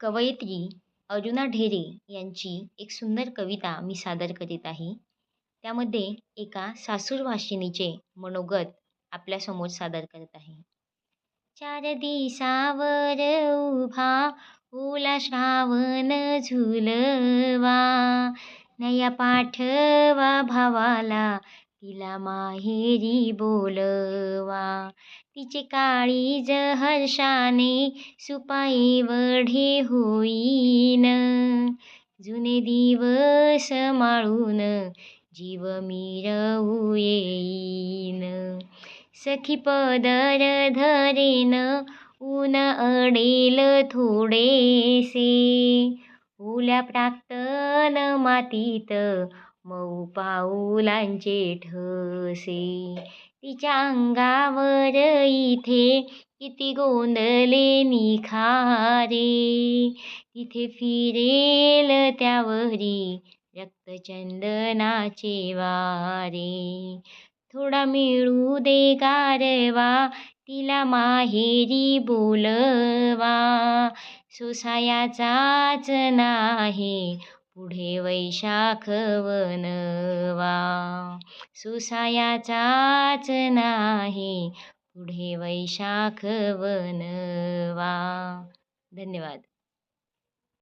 कवयित्री अरुणा ढेरे यांची एक सुंदर कविता मी सादर करीत आहे. त्यामध्ये एका सासूरवाशिनीचे मनोगत आपल्यासमोर सादर करत आहे. चार दिसावर उभा ओला श्रावण झुलवा नया पाठवा भावाला तिला माहेरी बोलवा. तिचे काळीज हर्षाने सुपाई वढे होईन. जुने दिवस माळून जीव मिरवू येईन. सखी पदर धरेन ऊन अडेल थोडेसे. ओल्या प्राक्तन मातीत मऊ पाऊलांचे ठसे. तिच्या अंगावर इथे किती गोंदले निखारे. तिथे फिरेल त्यावरी रक्तचंदनाचे वारे. थोडा मिळू दे गारवा तिला माहेरी बोलवा. सोसायाचाच नाही पुढे वैशाख वनवा सोसायाचाच नाही पुढे वैशाख वनवा धन्यवाद.